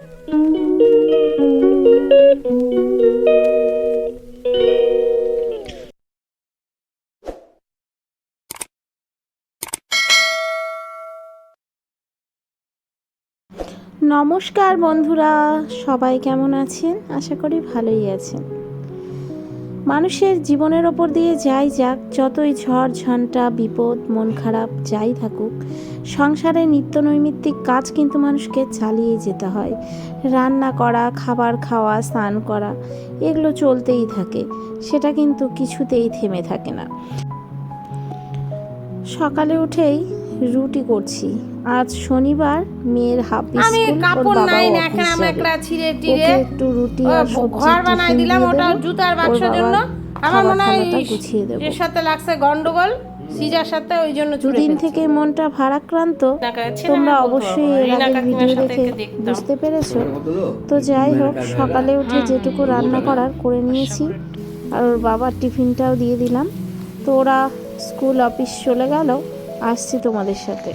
নমস্কার বন্ধুরা সবাই কেমন আছেন? আশা করি ভালোই আছেন। মানুষের জীবনের ওপর দিয়ে যাই যাক, যতই ঝড় ঝঞ্টা বিপদ, মন খারাপ, যাই থাকুক, সংসারে নিত্য নৈমিত্তিক কাজ কিন্তু মানুষকে চালিয়ে যেতে হয়। রান্না করা, খাবার খাওয়া, স্নান করা, এগুলো চলতেই থাকে, সেটা কিন্তু কিছুতেই থেমে থাকে না। সকালে উঠেই রুটি করছি। আজ শনিবার মেয়ের হাফ আমি কাপড় নাই যাবে। মেকড়া ছিঁড়ে টিড়ে একটু রুটি আর সবজি ঘর বানাই দিলাম ওটা। জুতার বাক্সের জন্য। আমার মনে হয় গুছিয়ে দেবো। এর সাথে লাগছে গন্ডগোল সিজার সাথে ওই জন্য দুদিন থেকে মনটা ভারাক্রান্ত। তোমরা অবশ্যই এর ভিডিও দেখে বুঝতে পেরেছ? তো যাই হোক সকালে উঠে যেটুকু রান্না করার করে নিয়েছি। আর ওর বাবার টিফিনটাও দিয়ে দিলাম। তো ওরা স্কুল অফিস চলে গেল। আসছি তোমাদের সাথে।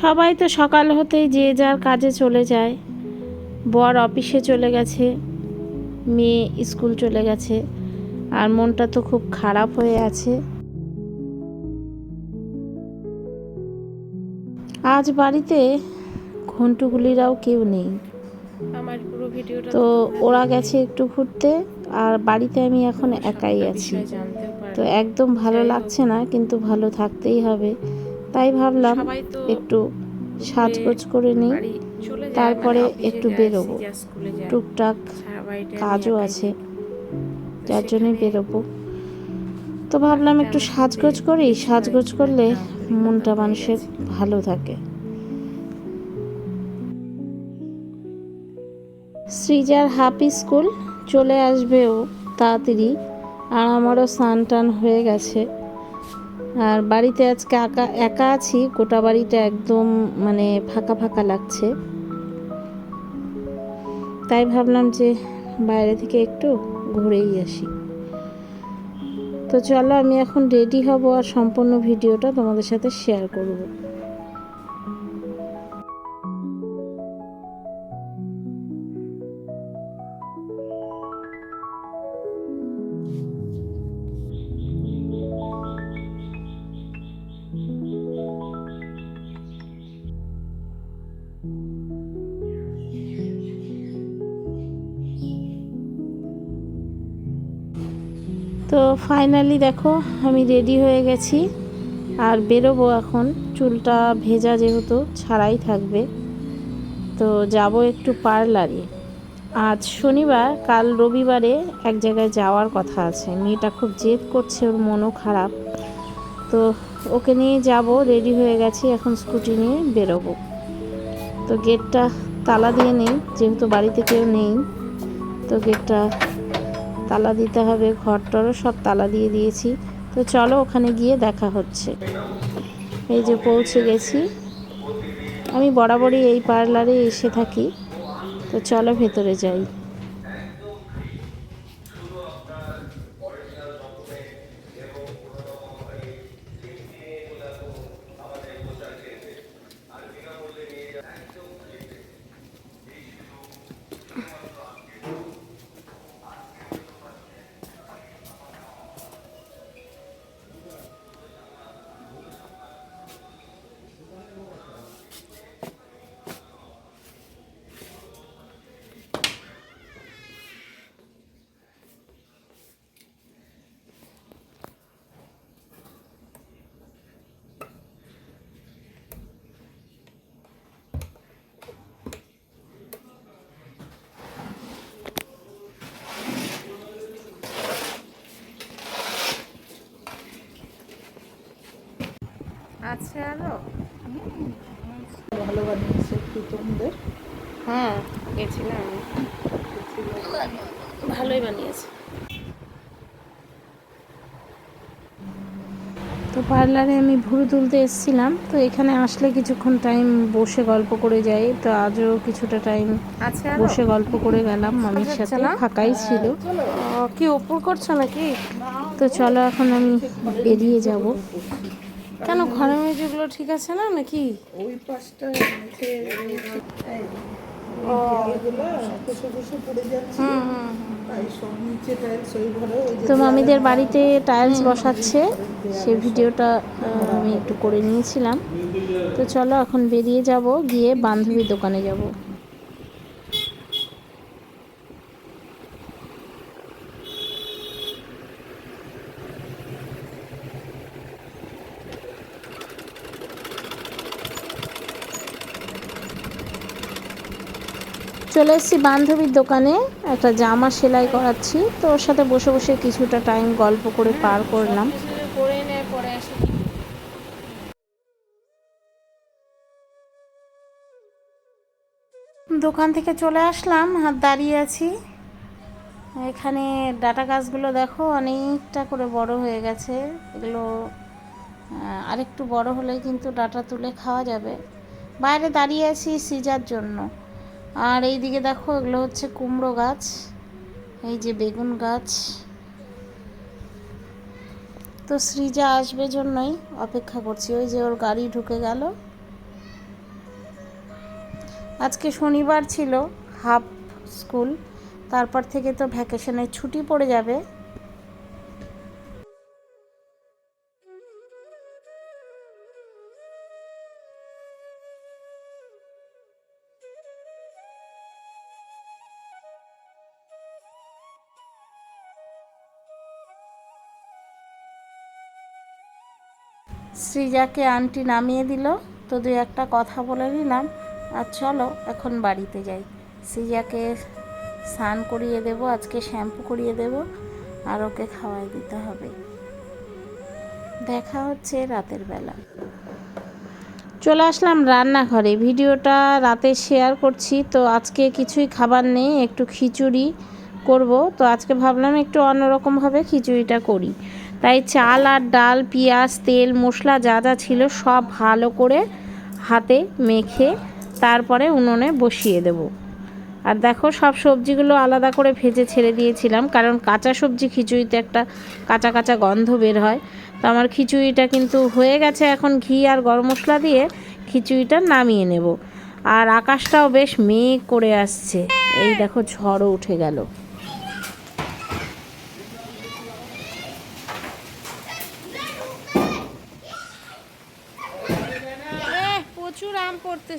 সবাই তো সকাল হতেই যে যার কাজে চলে যায়। বর অফিসে চলে গেছে, মেয়ে স্কুল চলে গেছে, আর মনটা তো খুব খারাপ হয়ে আছে। আজ বাড়িতে ঘন্টুগুলিরাও কেউ নেই। আমার পুরো ভিডিওটা তো ওরা গেছে একটু ঘুরতে আর বাড়িতে আমি এখন একাই আছি। তো একদম ভালো লাগছে না কিন্তু ভালো থাকতেই হবে। তাই ভাবলাম একটু সাজগোজ করে নিই। তারপরে মানে একটু বেরোবো। টুকটাক কাজও আছে যার জন্যই বেরোবো। তো ভাবলাম একটু সাজগোজ করি। সাজগোজ করলে মনটা মানুষের ভালো থাকে। সৃজার হাফ স্কুল চলে আসবেও তাড়াতাড়ি, আর আমারও স্নান টান হয়ে গেছে। আর বাড়িতে আজকে একা একা আছি, গোটা বাড়িটা একদম মানে ফাঁকা ফাঁকা লাগছে। তাই ভাবলাম যে বাইরে থেকে একটু ঘুরেই আসি। তো চলো, আমি এখন রেডি হব আর সম্পূর্ণ ভিডিওটা তোমাদের সাথে শেয়ার করব। তো ফাইনালি দেখো, আমি রেডি হয়ে গেছি। আর বেরোবো এখন। চুলটা ভেজা যেহেতু, ছাড়াই থাকবে। তো যাব একটু পার্লারে আজ শনিবার, কাল রবিবারে এক জায়গায় যাওয়ার কথা আছে। মেয়েটা খুব জেদ করছে, ওর মনও খারাপ। তো ওকে নিয়ে যাব রেডি হয়ে গেছি, এখন স্কুটি নিয়ে বেরোবো। তো গেটটা তালা দিয়ে নেই, যেহেতু বাড়িতে কেউ নেই, তো গেটটা তালা দিতে হবে, ঘরটরও সব তালা দিয়ে দিয়েছি। তো চলো ওখানে গিয়ে দেখা হচ্ছে। এই যে পৌঁছে গেছি। আমি বরাবরই এই পার্লারে এসে থাকি। তো চলো ভেতরে যাই। আছে আরও ভালো বানিয়েছে প্রীতমদের হ্যাঁ গেছিলাম। ভালোই বানিয়েছে। তো পার্লারে আমি ভুরু তুলতে এসেছিলাম তো এখানে আসলে কিছুক্ষণ টাইম বসে গল্প করে যাই তো আজও কিছুটা টাইম আরও বসে গল্প করে গেলাম মামির সাথে ফাঁকাই ছিল। কি উপর করছ নাকি? তো চলো এখন আমি বেরিয়ে যাব। কেন ঘরের মেঝেগুলো ঠিক আছে না নাকি? ওই পাশটা তো মামিদের বাড়িতে টাইলস বসাচ্ছে। সে ভিডিওটা আমি একটু করে নিয়েছিলাম। তো চলো এখন বেরিয়ে যাব গিয়ে বান্ধবীর দোকানে যাব। চলে এসেছি বান্ধবীর দোকানে একটা জামা সেলাই করাচ্ছি। তো ওর সাথে বসে বসে কিছুটা টাইম গল্প করে পার করলাম। দোকান থেকে চলে আসলাম আর দাঁড়িয়ে আছি। এখানে ডাটা গাছগুলো দেখো অনেকটা করে বড় হয়ে গেছে। এগুলো আরেকটু বড় হলে কিন্তু ডাটা তুলে খাওয়া যাবে। বাইরে দাঁড়িয়ে আছি সিজার জন্য। আর এই দিকে দেখো, এগুলো হচ্ছে কুমড়ো গাছ, এই যে বেগুন গাছ। তো সৃজা আসবে জন্যই, অপেক্ষা করছি। ওই যে ওর গাড়ি ঢুকে গেল। আজকে শনিবার ছিল, হাফ স্কুল, তারপর থেকে তো ভ্যাকেশনের ছুটি পড়ে যাবে। সৃজাকে আন্টি নামিয়ে দিল। তো দুই একটা কথা বলে নিলাম। আর চলো, এখন বাড়িতে যাই। সৃজাকে স্নান করিয়ে দেব, আজকে শ্যাম্পু করিয়ে দেব, আর ওকে খাওয়াই দিতে হবে। দেখা হচ্ছে রাতের বেলা। চলে আসলাম রান্নাঘরে। ভিডিওটা রাতে শেয়ার করছি। তো আজকে কিছুই খাবার নেই, একটু খিচুড়ি করব। তো আজকে ভাবলাম একটু অন্যরকমভাবে খিচুড়িটা করি। তাই চাল আর ডাল, পেঁয়াজ, তেল, মশলা যা যা ছিল সব ভালো করে হাতে মেখে তারপরে উনুনে বসিয়ে দেব। আর দেখো সব সবজিগুলো আলাদা করে ভেজে ছেড়ে দিয়েছিলাম, কারণ কাঁচা সবজি খিচুড়িতে একটা কাঁচা কাঁচা গন্ধ বের হয়। তো আমার খিচুড়িটা কিন্তু হয়ে গেছে, এখন ঘি আর গরম মশলা দিয়ে খিচুড়িটা নামিয়ে নেব। আর আকাশটাও বেশ মেঘ করে আসছে। এই দেখো ঝড়ও উঠে গেল। আম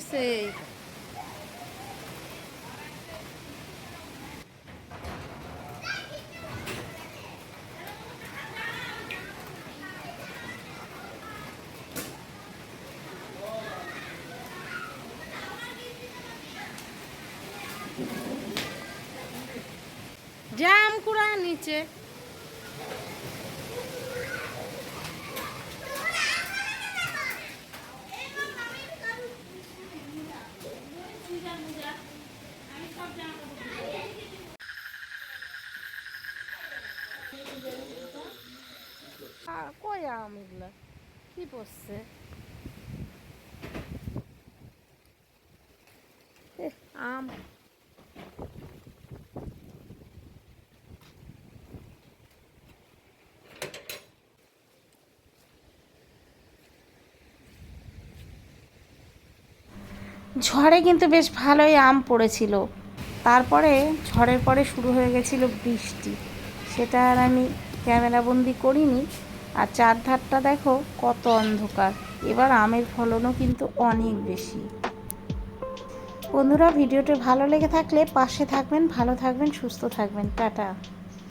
জাম কুড়া নিচে। ঝড়ে কিন্তু বেশ ভালোই আম পড়েছিল। তারপরে ঝড়ের পরে শুরু হয়ে গেছিল বৃষ্টি। সেটা আর আমি ক্যামেরাবন্দি করিনি। আর চার ধারটা দেখো কত অন্ধকার। এবার আমের ফলনও কিন্তু অনেক বেশি। বন্ধুরা, ভিডিওটি ভালো লেগে থাকলে পাশে থাকবেন, ভালো থাকবেন, সুস্থ থাকবেন। টাটা।